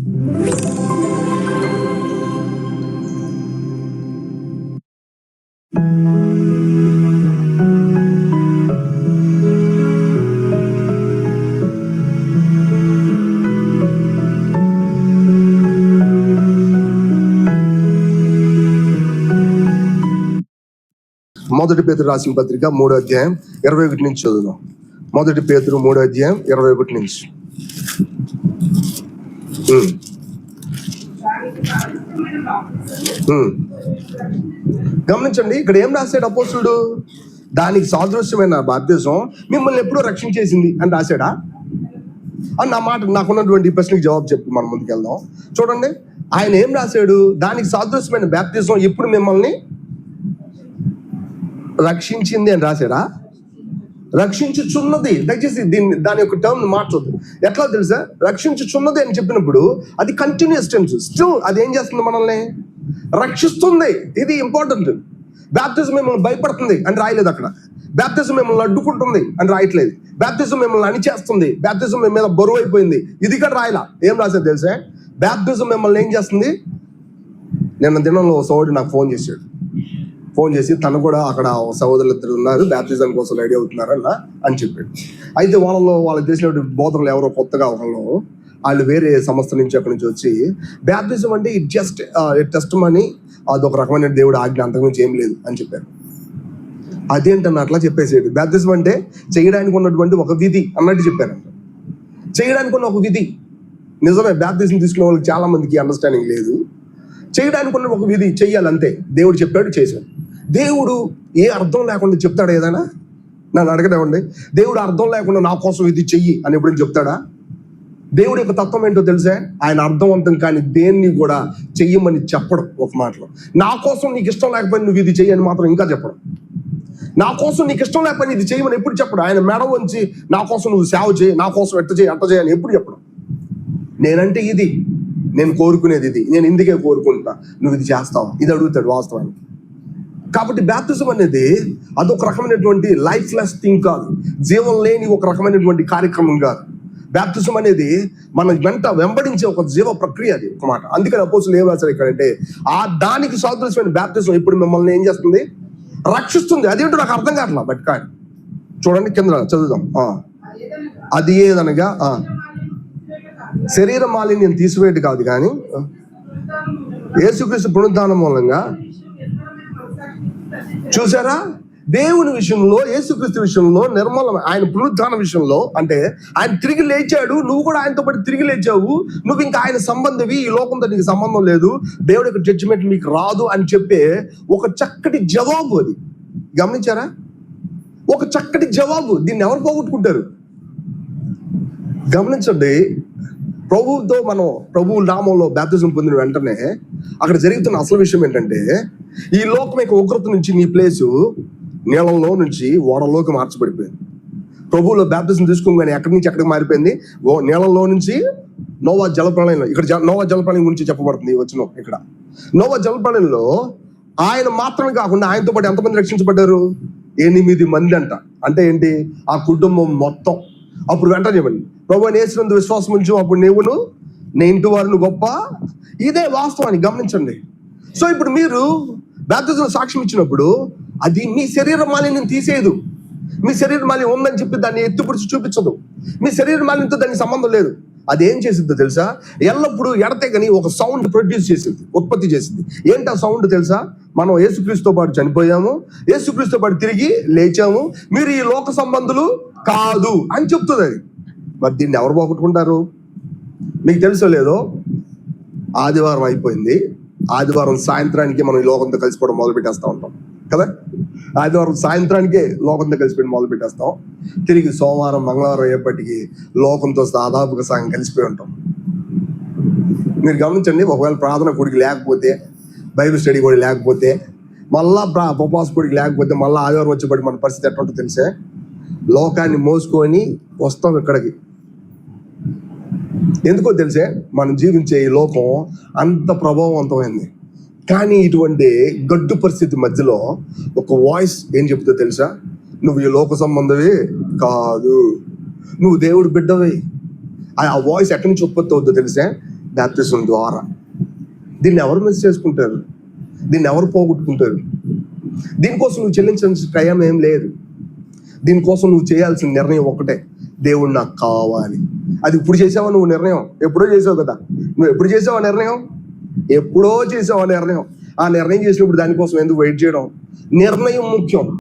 మొదటి పేతురు రాసిన పత్రిక మూడో అధ్యాయం ఇరవై ఒకటి నుంచి చదువుదాం. మొదటి పేతురు మూడో అధ్యాయం ఇరవై ఒకటి నుంచి. గమనించండి ఇక్కడ ఏం రాశాడు అపోసుడు దానికి సాదృశ్యమైన బాప్తిజం మిమ్మల్ని ఎప్పుడో రక్షించేసింది అని రాశాడా? అని నా మాట నాకున్నటువంటి ప్రశ్నకి జవాబు చెప్పు మనం ముందుకెళ్దాం. చూడండి ఆయన ఏం రాశాడు? దానికి సాదృశ్యమైన బాప్తిజం ఇప్పుడు మిమ్మల్ని రక్షించింది అని రాశాడా? రక్షించుచున్నది. దయచేసి దీన్ని దాని యొక్క టర్మ్ మార్చొద్దు. ఎట్లా తెలుసా? రక్షించుచున్నది అని చెప్పినప్పుడు అది కంటిన్యూస్ టెన్స్ స్టిల్ అది ఏం చేస్తుంది మనల్ని? రక్షిస్తుంది. ఇది ఇంపార్టెంట్ బ్యాప్టిజం మిమ్మల్ని భయపడుతుంది అని రాయలేదు అక్కడ. బ్యాప్టిజం మిమ్మల్ని అడ్డుకుంటుంది అని రాయట్లేదు. బ్యాప్టిజం మిమ్మల్ని అణిచేస్తుంది. బ్యాప్టిజం మీ మీద బరువు అయిపోయింది. ఇది కూడా రాయలా. ఏం రాసేది తెలుసా? బ్యాప్టిజం మిమ్మల్ని ఏం చేస్తుంది? నిన్న దినంలో ఓ సోదరుడు నాకు ఫోన్ చేశాడు. ఫోన్ చేసి తను కూడా అక్కడ సహోదరులు ఇద్దరు ఉన్నారు బ్యాప్టిజం కోసం రెడీ అవుతున్నారన్న అని చెప్పాడు. అయితే వాళ్ళలో వాళ్ళు తెలిసినటువంటి బోధనలు ఎవరో కొత్తగా వాళ్ళు వాళ్ళు వేరే సంస్థ నుంచి అక్కడి నుంచి వచ్చి బ్యాప్టిజం అంటే ఇట్ జస్ట్ టెస్ట్ మనీ అది ఒక రకమైన దేవుడు ఆజ్ఞ అంతకుమించి ఏం లేదు అని చెప్పారు. అదేంటన్న అట్లా చెప్పేసేది. బ్యాప్టిజం అంటే చేయడానికి ఉన్నటువంటి ఒక విధి అన్నట్టు చెప్పారంట చేయడానికి ఉన్న ఒక విధి నిజమే బ్యాప్టిజం తీసుకునే వాళ్ళకి చాలా మందికి అండర్స్టాండింగ్ లేదు. చేయడానికి ఉన్న ఒక విధి చెయ్యాలంతే. దేవుడు చెప్పాడు చేశాడు. దేవుడు ఏ అర్థం లేకుండా చెప్తాడా ఏదైనా? నన్ను అడగనివ్వండి. దేవుడు అర్థం లేకుండా నా కోసం ఇది చెయ్యి అని ఎప్పుడైనా చెప్తాడా? దేవుడి యొక్క తత్వం ఏంటో తెలుసా? ఆయన అర్థవంతం కానీ దేన్ని కూడా చెయ్యమని చెప్పడం ఒక మాటలో. నా కోసం నీకు ఇష్టం లేకపోయినా నువ్వు ఇది చెయ్యని మాత్రం ఇంకా చెప్పడం. నా కోసం నీకు ఇష్టం లేకపోయినా ఇది చేయమని ఎప్పుడు చెప్పడం. ఆయన మెడ వంచి నా కోసం నువ్వు సేవ చేయి నా కోసం ఎట్ట చేయి అట్ట చేయని ఎప్పుడు చెప్పడం. నేనంటే ఇది. నేను కోరుకునేది ఇది. నేను ఇందుకే కోరుకుంటా. నువ్వు ఇది చేస్తావు? ఇది అడుగుతాడు వాస్తవానికి. కాబట్టి బ్యాప్తిజం అనేది అదొక రకమైనటువంటి లైఫ్ లెస్ థింగ్ కాదు. జీవం లేని ఒక రకమైనటువంటి కార్యక్రమం కాదు. బ్యాప్తిజం అనేది మన వెంట వెంబడించే ఒక జీవ ప్రక్రియ అది ఒక మాట. అందుకని అపోజులు ఏం రాశారు ఇక్కడ అంటే ఆ దానికి సాదృశ్యమైన బ్యాప్తిజం ఇప్పుడు మిమ్మల్ని ఏం చేస్తుంది? రక్షిస్తుంది. అదేంటో నాకు అర్థం కావట్లా బట్ కానీ. చూడండి కింద చదువుదాం. అది ఏదనగా శరీర మాలిన్యం తీసివేయటి కాదు కానీ ఏసుక్రీస్తు యేసుక్రీస్తు పునరుద్ధానం మూలంగా చూసారా? దేవుని విషయంలో యేసుక్రీస్తు విషయంలో నిర్మలం ఆయన పునరుద్ధాన విషయంలో అంటే ఆయన తిరిగి లేచాడు నువ్వు కూడా ఆయనతో పాటు తిరిగి లేచావు నువ్వు ఇంకా ఆయన సంబంధవి ఈ లోకంతో నీకు సంబంధం లేదు దేవుడి యొక్క జడ్జిమెంట్ మీకు రాదు అని చెప్పే ఒక చక్కటి జవాబు అది. గమనించారా? ఒక చక్కటి జవాబు. దీన్ని ఎవరు పోగొట్టుకుంటారు? గమనించండి ప్రభువుతో మనం ప్రభువు నామంలో బ్యాప్తిజం పొందిన వెంటనే అక్కడ జరుగుతున్న అసలు విషయం ఏంటంటే ఈ లోకం యొక్క ఉగ్రత నుంచి నీ ప్లేసు నీళ్ళలో నుంచి ఓడలోకి మార్చబడిపోయింది. ప్రభువులో బ్యాప్టిజం తీసుకోగానే ఎక్కడి నుంచి ఎక్కడికి మారిపోయింది? ఓ నీళ్ళలో నుంచి నోవా జలప్రళయంలో ఇక్కడ జ- నోవా జలప్రళయం గురించి చెప్పబడుతుంది వచ్చిన ఇక్కడ. నోవా జలప్రళయంలో ఆయన మాత్రమే కాకుండా ఆయనతో పాటు ఎంతమంది రక్షించబడ్డారు? ఎనిమిది మంది అంట. అంటే ఏంటి? ఆ కుటుంబం మొత్తం. అప్పుడు వెంటనే చెప్పండి. ప్రభు నేసినందు విశ్వాసం ఉంచు అప్పుడు నీవును నీ ఇంటి వారిని గొప్ప ఇదే వాస్తవాన్ని గమనించండి. సో ఇప్పుడు మీరు బ్యాప్తిజం సాక్ష్యం ఇచ్చినప్పుడు అది మీ శరీర మాలిన్యం తీసేయదు. మీ శరీర మాలిన్యం ఉందని చెప్పి దాన్ని ఎత్తుపుడిచి చూపించదు. మీ శరీర మాలిన్యంతో దానికి సంబంధం లేదు. అది ఏం చేసిద్దో తెలుసా? ఎల్లప్పుడూ ఎడతెగని ఒక సౌండ్ ప్రొడ్యూస్ చేసింది ఉత్పత్తి చేసింది. ఏంటి ఆ సౌండ్ తెలుసా? మనం యేసుక్రీస్తుతో పాటు చనిపోయాము. యేసుక్రీస్తుతో పాటు తిరిగి లేచాము. మీరు ఈ లోక సంబంధులు కాదు అని చెప్తుంది అది. మరి దీన్ని ఎవరు పోగొట్టుకుంటారు? మీకు తెలుసో లేదో? ఆదివారం అయిపోయింది. ఆదివారం సాయంత్రానికి మనం ఈ లోకంతో కలిసిపోవడం మొదలు పెట్టేస్తూ ఉంటాం. కదా? ఆదివారం సాయంత్రానికే లోకంతో కలిసిపోయి మొదలు పెట్టేస్తాం. తిరిగి సోమవారం మంగళవారం అయ్యేపటికి లోకంతో దాదాపుగా సగం కలిసిపోయి ఉంటాం. మీరు గమనించండి ఒకవేళ ప్రార్థన కొడికి లేకపోతే బైబిల్ స్టడీ కూడా లేకపోతే మళ్ళా ఉపవాస కొడుకు లేకపోతే మళ్ళీ ఆదివారం వచ్చేపటి మన పరిస్థితి ఎట్లా ఉంటుందో తెలిసే? లోకాన్ని మోసుకొని వస్తాం ఇక్కడికి. ఎందుకో తెలిసే? మనం జీవించే ఈ లోకం అంత ప్రభావవంతమైంది. కానీ ఇటువంటి గడ్డు పరిస్థితి మధ్యలో ఒక వాయిస్ ఏం చెప్తుందో తెలుసా? నువ్వు ఈ లోక సంబంధమే కాదు. నువ్వు దేవుడు బిడ్డవి. ఆ వాయిస్ ఎక్కడి నుంచి ఉత్పత్తి అవుతుందో తెలిసే? బ్యాప్టిజం ద్వారా. దీన్ని ఎవరు మిస్ చేసుకుంటారు? దీన్ని ఎవరు పోగొట్టుకుంటారు? దీనికోసం నువ్వు చెల్లించాల్సిన టైం ఏం లేదు. దీనికోసం నువ్వు చేయాల్సిన నిర్ణయం ఒకటే. దేవుడు నాకు కావాలి. అది ఇప్పుడు చేసావా నువ్వు నిర్ణయం? ఎప్పుడో చేసావు కదా. నువ్వు ఎప్పుడు చేసావు ఆ నిర్ణయం? ఎప్పుడో చేసావు ఆ నిర్ణయం. ఆ నిర్ణయం చేసినప్పుడు దానికోసం ఎందుకు వెయిట్ చేయడం? నిర్ణయం ముఖ్యం.